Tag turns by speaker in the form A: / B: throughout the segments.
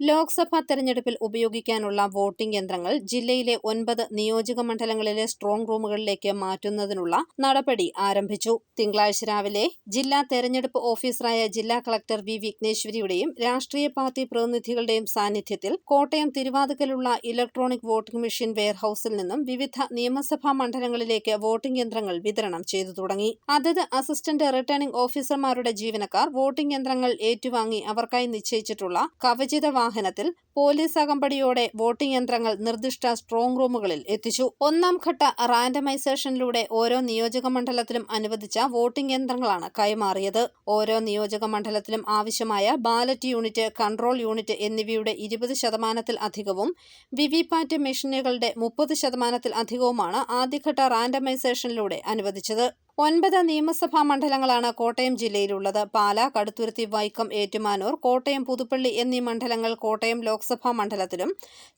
A: ലോക്സഭാ തെരഞ്ഞെടുപ്പിൽ ഉപയോഗിക്കാനുള്ള വോട്ടിംഗ് യന്ത്രങ്ങൾ ജില്ലയിലെ ഒൻപത് നിയോജക മണ്ഡലങ്ങളിലെ സ്ട്രോങ് റൂമുകളിലേക്ക് മാറ്റുന്നതിനുള്ള നടപടി ആരംഭിച്ചു. തിങ്കളാഴ്ച രാവിലെ ജില്ലാ തെരഞ്ഞെടുപ്പ് ഓഫീസറായ ജില്ലാ കളക്ടർ വി വിഘ്നേശ്വരിയുടെയും രാഷ്ട്രീയ പാർട്ടി പ്രതിനിധികളുടെയും സാന്നിധ്യത്തിൽ കോട്ടയം തിരുവാതുക്കലുള്ള ഇലക്ട്രോണിക് വോട്ടിംഗ് മെഷീൻ വെയർഹൌസിൽ നിന്നും വിവിധ നിയമസഭാ മണ്ഡലങ്ങളിലേക്ക് വോട്ടിംഗ് യന്ത്രങ്ങൾ വിതരണം ചെയ്തു തുടങ്ങി. അതത് അസിസ്റ്റന്റ് റിട്ടേണിംഗ് ഓഫീസർമാരുടെ ജീവനക്കാർ വോട്ടിംഗ് യന്ത്രങ്ങൾ ഏറ്റുവാങ്ങി അവർക്കായി നിശ്ചയിച്ചിട്ടുള്ള കവചിത വാഹനത്തിൽ പോലീസ് അകമ്പടിയോടെ വോട്ടിംഗ് യന്ത്രങ്ങൾ നിർദ്ദിഷ്ട സ്ട്രോങ് റൂമുകളിൽ എത്തിച്ചു. ഒന്നാം ഘട്ട റാൻഡമൈസേഷനിലൂടെ ഓരോ നിയോജക മണ്ഡലത്തിലും അനുവദിച്ച വോട്ടിംഗ് യന്ത്രങ്ങളാണ് കൈമാറിയത്. ഓരോ നിയോജക മണ്ഡലത്തിലും ആവശ്യമായ ബാലറ്റ് യൂണിറ്റ് കൺട്രോൾ യൂണിറ്റ് എന്നിവയുടെ ഇരുപത് ശതമാനത്തിൽ അധികവും വിവിപാറ്റ് മെഷീനുകളുടെ മുപ്പത് ശതമാനത്തിൽ അധികവുമാണ് ആദ്യഘട്ട റാൻഡമൈസേഷനിലൂടെ അനുവദിച്ചത്. ഒൻപത് നിയമസഭാ മണ്ഡലങ്ങളാണ് കോട്ടയം ജില്ലയിലുള്ളത്. പാല കടുത്തുരുത്തി വൈക്കം ഏറ്റുമാനൂർ കോട്ടയം പുതുപ്പള്ളി എന്നീ മണ്ഡലങ്ങൾ കോട്ടയം ലോക്സഭാ മണ്ഡലത്തിലും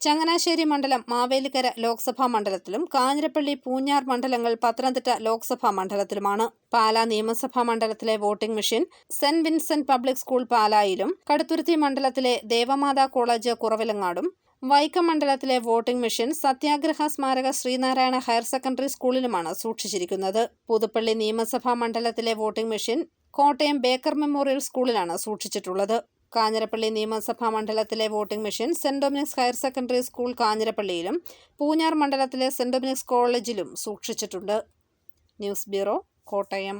A: ചങ്ങനാശ്ശേരി മണ്ഡലം മാവേലിക്കര ലോക്സഭാ മണ്ഡലത്തിലും കാഞ്ഞിരപ്പള്ളി പൂഞ്ഞാർ മണ്ഡലങ്ങൾ പത്തനംതിട്ട ലോക്സഭാ മണ്ഡലത്തിലുമാണ്. പാല നിയമസഭാ മണ്ഡലത്തിലെ voting machine Saint Vincent Public School പാലായിലും Kaduthuruthy മണ്ഡലത്തിലെ ദേവമാതാ കോളേജ് കുറവിലങ്ങാടും വൈക്കം മണ്ഡലത്തിലെ വോട്ടിംഗ് മെഷീൻ സത്യാഗ്രഹ സ്മാരക ശ്രീനാരായണ ഹയർ സെക്കൻഡറി സ്കൂളിലുമാണ് സൂക്ഷിച്ചിരിക്കുന്നത്. പുതുപ്പള്ളി നിയമസഭാ മണ്ഡലത്തിലെ voting machine Kottayam Baker Memorial സ്കൂളിലാണ് സൂക്ഷിച്ചിട്ടുള്ളത്. കാഞ്ഞിരപ്പള്ളി നിയമസഭാ മണ്ഡലത്തിലെ voting machine Saint Dominic's Higher Secondary School കാഞ്ഞിരപ്പള്ളിയിലും Poonjar മണ്ഡലത്തിലെ സെന്റ് ഡൊമിനിക്സ് കോളേജിലും സൂക്ഷിച്ചിട്ടുണ്ട്. News bureau Kottayam.